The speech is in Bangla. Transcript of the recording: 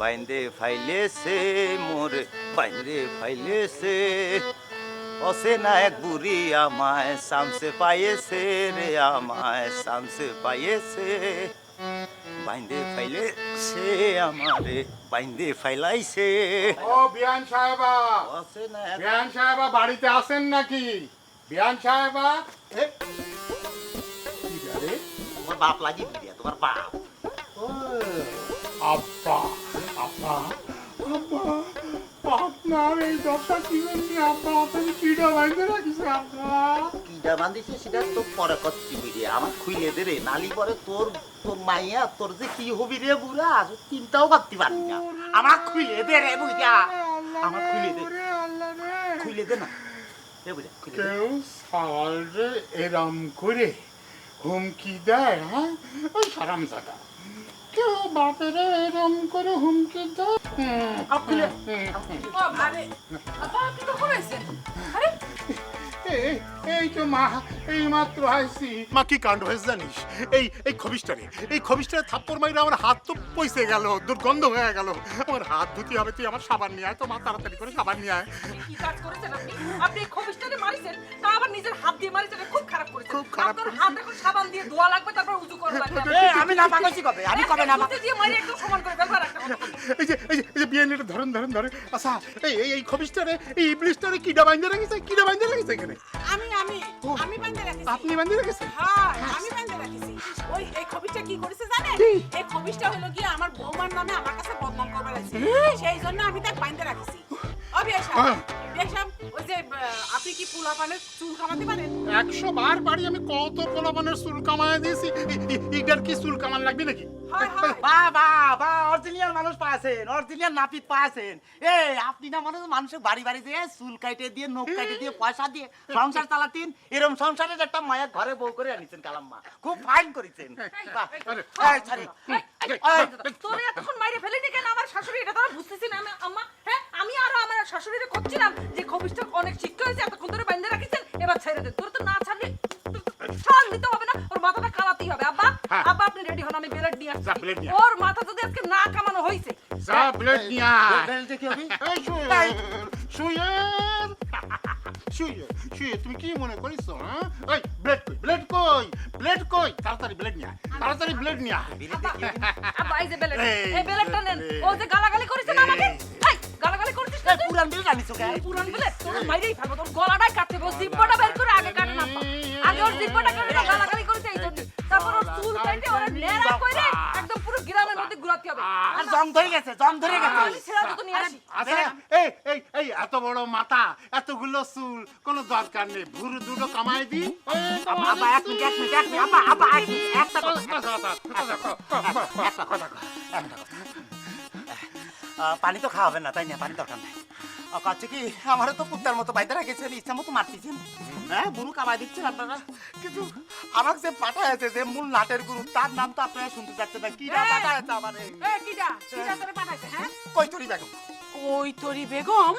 বাইন্দে ফাইলেছে মোরে বাইন্দে ফাইলেছে। অসে না এক বুড়ি আমায় সামসে পাইয়েছে রে আমায় সামসে পাইয়েছে। বাইন্দে ফাইলেছে আমারে বাইন্দে ফাইলাইছে। ও বিয়ান সাহেবা অসে না বিয়ান সাহেবা বাড়িতে আছেন নাকি? বিয়ান সাহেবা তোমার বাপ লাগি তোমার বাপ। ও, আপনার এই দশা আব্বা আপনি কিডা বাইরে রাখিস আব্বা। কিটা বান্ধিছে সেটা তো পরে করছি রে আমার খুইলে দে রে নালি পরে তোর তোর মাইয়া তোর যে কি হবি রে বুড়া চিন্তাও করতে পারবি না। আমার খুইলে দে রে বুঝা আমার খুইলে দে। ওরে আল্লাহ রে। খুইলে দে না। দে বুঝা খুইলে দে। এরম করে হুমকি দেয় হ্যাঁ? ওই সারাম জায়গা কেউ বাপেরা এরম করে হুমকি দেয় এই- এই তো মা এই মাত্র আইসি মা কি কাণ্ড হয়েছে জানিস এই এই খবিসটারে এই খবিসটারে থাপ্পড় মাইরে আমার হাত তো পয়সে গেল দুর্গন্ধ হয়ে গেল আমার হাত ধুতে হবে তুই আমার সাবান নিয়ে আয় তো মা তাড়াতাড়ি করে সাবান নিয়ে আয় কি কাজ করেছেন আপনি? আপনি এই খবিশটাকে খারাপ করেছি। হাত এখন সাবান দিয়ে ধোয়া লাগবে, তারপর উজু করা লাগবে। আমি না পাগছি কবে? আমি কবে না একটা দিয়ে মারি একদম সমান করে ফেলবার একটা এই যে এই যে এই যে বিয়ানিটা ধরেন ধরেন ধরেন। আচ্ছা এই এই এই খবিসটারে এই ইবলিশটারে কিডা বাইন্দে রাখিছে কিডা বাইন্দে রাখিছে এখানে? আমি আমি আমি বান্ধে রাখিছি। আপনি বাইন্দে রাখিছেন? হ্যাঁ আমি বান্ধে রাখিছি। ওই এই খবিসটা কি করেছে জানেন? এই খবিসটা হলো কি আমার বৌমার নামে আমার কাছে বদনাম করবার আছে। সেই জন্য আমি তাকে বান্ধে রাখিছি। হ্যাঁ। বিয়াসাব ওই যে আপনি কি পোলা চুল কামাতে পারেন একশো বার বাড়ি আমি কত পোলাপানের চুল কামায় দিয়েছি ই- ই- ইটার কি চুল কামান লাগবে নাকি হয় হয় বা বা বা অরিজিনাল মানুষ পাইছেন অরিজিনাল নাপিত পাইছেন এই আপনি না মনে মানুষের বাড়ি বাড়ি দিয়ে চুল কাইটে দিয়ে নখ কাইটে দিয়ে পয়সা দিয়ে সংসার চালাতেন এরকম একটা মায়া ঘরে বউ করে আনিছেন কালাম্মা খুব ফাইন করেছেন তোরে এতক্ষণ মাইরে ফেলিনি কেন ছেড়ে দেন তোর তো না ছাড়লে ছাড় দিতে হবে না। ওর মাথাটা কামাতেই হবে। আব্বা হ্যাঁ। আব্বা আপনি রেডি হন? আমি বেলেট নিয়ে আসছি। ওর মাথা যদি আজকে না কামানো হয়েছে যা ব্লেড নিয়ে আয়। বেলটা কি হবে? এই শুয়ে। শুয়ে। শুয়ে শুয়ে। তুমি কি মনে করিস হ্যাঁ? এই ব্লেড কই? ব্লেড কই? ব্লেড কই? তাড়াতাড়ি ব্লেড নিয়ে আয়। তাড়াতাড়ি ব্লেড নিয়ে আয়। আব্বা এই যে বেলেট এই বেলেটটা নেন। ও যে গালাগালি করেছে না আমাকে? পুরান বেল আনিছো কে? পুরান বেলেট তোর মাইরেই ফেলব তোর গলাটাই কাটতে হবে। জিব্বাটা বের করে আগে কাটে না আগে ওর জিব্বাটা কাটে না গালাগালি করেছে এই জন্য। তারপর ওর চুল কেটে ওর নেড়া করে একদম পুরো গ্রামের মধ্যে ঘুরাতে হবে। আর জং ধরে গেছে জং ধরে গেছে। আমি তো নিয়ে আসি। আচ্ছা এই এই এই এত বড় মাথা এতগুলো চুল কোনো দরকার নেই। ভুরু দুটো কামাই দি। আব্বা, এক মিনিট এক মিনিট এক মিনিট। আব্বা আব্বা একটা কথা একটা কথা একটা কথা। পানি তো খাওয়াবেন না তাই না? পানি দরকার নাই। কাছে কি আমারও তো কুত্তার মতো বাইতে রেখেছেন ইচ্ছা মতো মারতেছেন। হ্যাঁ গুরু কামাই দিচ্ছেন আপনারা। কিন্তু আমার যে পাঠা আছে যে মূল নাটের গুরু তার নাম তো আপনারা শুনতে চাচ্ছেন না। কি না এই! আমার পাঠাইছে হ্যাঁ? কই তরি বেগম। কই তরি বেগম?